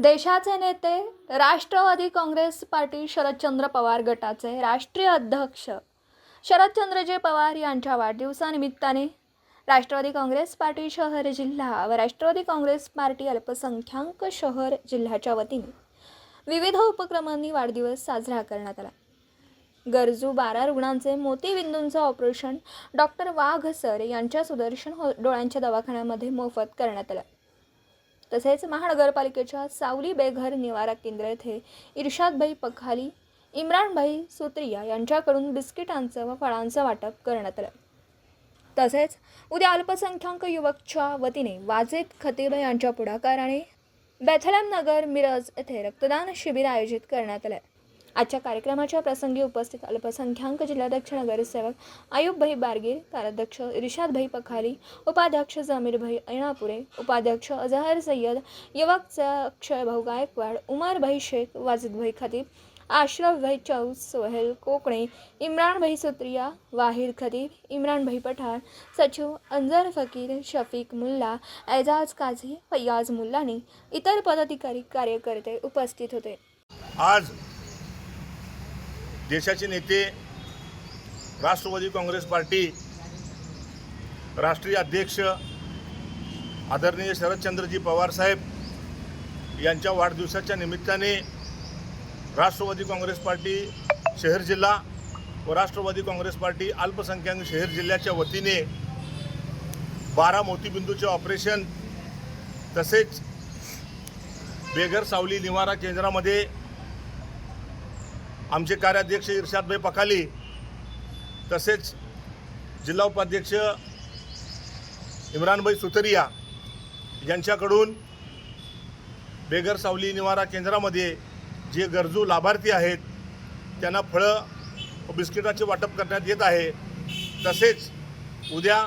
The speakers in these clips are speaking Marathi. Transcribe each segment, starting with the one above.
देशाचे नेते राष्ट्रवादी काँग्रेस पार्टी शरदचंद्र पवार गटाचे राष्ट्रीय अध्यक्ष शरदचंद्रजी पवार यांच्या वाढदिवसानिमित्ताने राष्ट्रवादी काँग्रेस पार्टी शहर जिल्हा व राष्ट्रवादी काँग्रेस पार्टी अल्पसंख्याक शहर जिल्ह्याच्या वतीने विविध उपक्रमांनी वाढदिवस साजरा करण्यात आला. गरजू बारा रुग्णांचे मोतीबिंदूंचं ऑपरेशन डॉक्टर वाघ सर यांच्या सुदर्शन हो डोळ्यांच्या दवाखान्यामध्ये मोफत करण्यात आलं. तसेच महानगरपालिकेच्या सावली बेघर निवारा केंद्र येथे इर्शादभाई पखाली इम्रानभाई सुत्रिया यांच्याकडून बिस्किटांचं व फळांचं वाटप करण्यात आलं. तसेच उद्या अल्पसंख्याक युवकच्या वतीने वाजेद खतीब यांच्या पुढाकाराने बेथलम नगर मिरज येथे रक्तदान शिबिर आयोजित करण्यात आलं आजच्या कार्यक्रमाच्या प्रसंगी उपस्थित अल्पसंख्याक जिल्हाध्यक्ष नगरसेवक आयुबभाई बारगीर कार्याध्यक्ष इर्शादभाई पखारी उपाध्यक्ष जमीरभाई ऐणापुरे उपाध्यक्ष अजहर सय्यद युवकचा अक्षयभाऊ गायकवाड उमरभाई शेख वाजिदभाई खतीब आशरफभाई चौस सोहेल कोकणे इम्रानभाई सुत्रिया वाहिर खतीब इम्रानभाई पठाण सचिव अंजर फकीर शफीक मुल्ला एजाज काझी फैयाज मुल्लानी इतर पदाधिकारी कार्यकर्ते उपस्थित होते. आज देशाचे नेते राष्ट्रवादी काँग्रेस पार्टी राष्ट्रीय अध्यक्ष आदरणीय शरदचंद्रजी पवार साहेब यांच्या वाढदिवसाच्या निमित्ताने राष्ट्रवादी काँग्रेस पार्टी शहर जिल्हा व राष्ट्रवादी काँग्रेस पार्टी अल्पसंख्याक शहर जिल्ह्याच्या वतीने बारा मोतीबिंदूचे ऑपरेशन तसेच बेघर सावली निवारा केंद्रामध्ये आमचे कार्याध्यक्ष इर्शादभाई पखाली तसेच जिल्हा उपाध्यक्ष इम्रानभाई सुतरिया यांच्याकडून बेगर सावली निवारा केंद्रामध्ये जे गरजू लाभार्थी आहेत त्यांना फळं व बिस्किटाचे वाटप करण्यात येत आहे. तसेच उद्या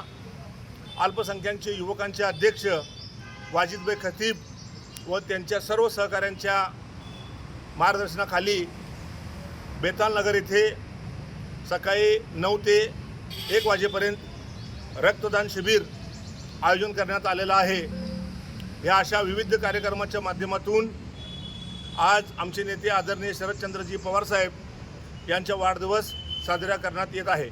अल्पसंख्याकचे युवकांचे अध्यक्ष वाजिदभाई खतीब व त्यांच्या सर्व सहकाऱ्यांच्या मार्गदर्शनाखाली बेतालनगर येथे सकाळी नऊ ते एक वाजेपर्यंत रक्तदान शिबिर आयोजन करण्यात आलेलं आहे. या अशा विविध कार्यक्रमाच्या माध्यमातून आज आमचे नेते आदरणीय शरदचंद्रजी पवारसाहेब यांचा वाढदिवस साजरा करण्यात येत आहे.